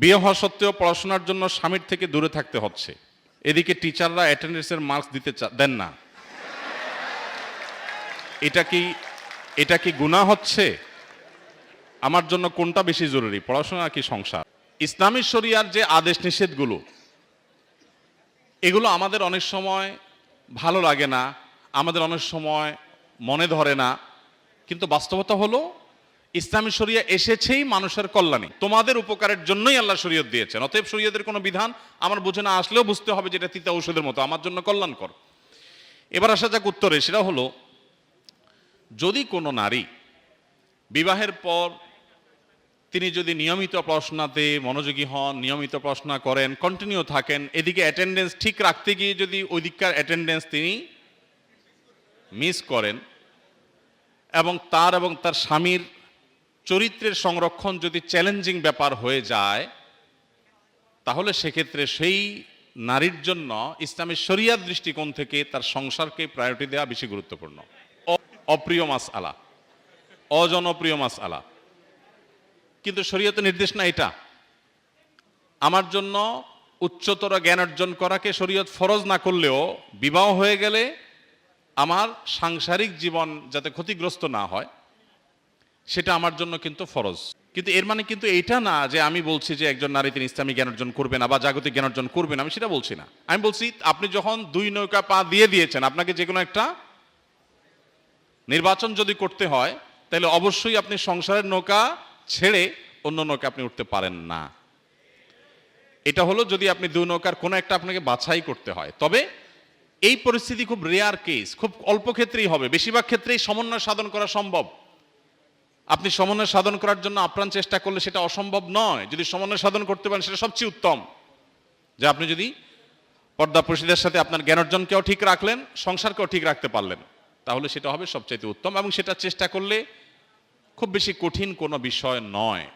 বিয়ে হওয়া সত্ত্বেও পড়াশোনার জন্য স্বামীর থেকে দূরে থাকতে হচ্ছে। এদিকে টিচাররা অ্যাটেন্ডেন্সের মার্কস দিতে দেন না। এটা কি এটা কি গুণা হচ্ছে? আমার জন্য কোনটা বেশি জরুরি? পড়াশোনা কি সংসার? ইসলামী শরিয়ার যে আদেশ নিষেধগুলো, এগুলো আমাদের অনেক সময় ভালো লাগে না, আমাদের অনেক সময় মনে ধরে না, কিন্তু বাস্তবতা হলো ইসলামী শরিয়া এসেছেই মানুষের কল্যাণে। তোমাদের উপকারের জন্যই আল্লাহ শরীয়ত দিয়েছেন। অতএব শরীয়তের কোনো বিধান আমার বুঝে না আসলেও বুঝতে হবে যেটা তিতা ঔষধের মতো। আমার জন্য কল্যাণকর। এবার আসা যাক উত্তরে, সেটা হলো, যদি কোনো নারী বিবাহের পর তিনি যদি নিয়মিত পড়াশোনাতে মনোযোগী হন, নিয়মিত পড়াশোনা করেন কন্টিনিউ থাকেন, এদিকে অ্যাটেন্ডেন্স ঠিক রাখতে গিয়ে যদি ওই দিককার অ্যাটেন্ডেন্স তিনি মিস করেন এবং তার এবং তার স্বামীর চরিত্রের সংরক্ষণ যদি চ্যালেঞ্জিং ব্যাপার হয়ে যায়, তাহলে সেক্ষেত্রে সেই নারীর জন্য ইসলামের শরিয়ার দৃষ্টিকোণ থেকে তার সংসারকে প্রায়োরিটি দেওয়া বেশি গুরুত্বপূর্ণ। অপ্রিয় মাস আলা অজনপ্রিয় মাস আলা কিন্তু শরীয়তে নির্দেশ না এটা। আমার জন্য উচ্চতর জ্ঞান অর্জন করাকে শরীয়ত ফরজ না করলেও বিবাহ হয়ে গেলে আমার সাংসারিক জীবন যাতে ক্ষতিগ্রস্ত না হয় সেটা আমার জন্য কিন্তু ফরজ। কিন্তু এর মানে কিন্তু এটা না যে আমি বলছি যে একজন নারী তিনি ইসলামী জ্ঞান অর্জন করবে না বা জাগতিক জ্ঞান অর্জন করবে না, আমি সেটা বলছি না। আমি বলছি আপনি যখন দুই নৌকা পা দিয়ে দিয়েছেন, আপনাকে যে কোনো একটা নির্বাচন যদি করতে হয়, তাহলে অবশ্যই আপনি সংসারের নৌকা ছেড়ে অন্য নৌকা আপনি উঠতে পারেন না। এটা হলো যদি আপনি দুই নৌকার কোনো একটা আপনাকে বাছাই করতে হয়। তবে এই পরিস্থিতি খুব রেয়ার কেস খুব অল্প ক্ষেত্রেই হবে, বেশিরভাগ ক্ষেত্রেই সমন্বয় সাধন করা সম্ভব। আপনি সমন্বয় সাধন করার জন্য আপ্রাণ চেষ্টা করলে সেটা অসম্ভব নয়। যদি সমন্বয় সাধন করতে পারেন, সেটা সবচেয়ে উত্তম। যে আপনি যদি পর্দা পুরুষীদের সাথে আপনার জ্ঞান অর্জনকেও ঠিক রাখলেন, সংসারকেও ঠিক রাখতে পারলেন, তাহলে সেটা হবে সবচাইতে উত্তম এবং সেটা চেষ্টা করলে খুব বেশি কঠিন কোনো বিষয় নয়।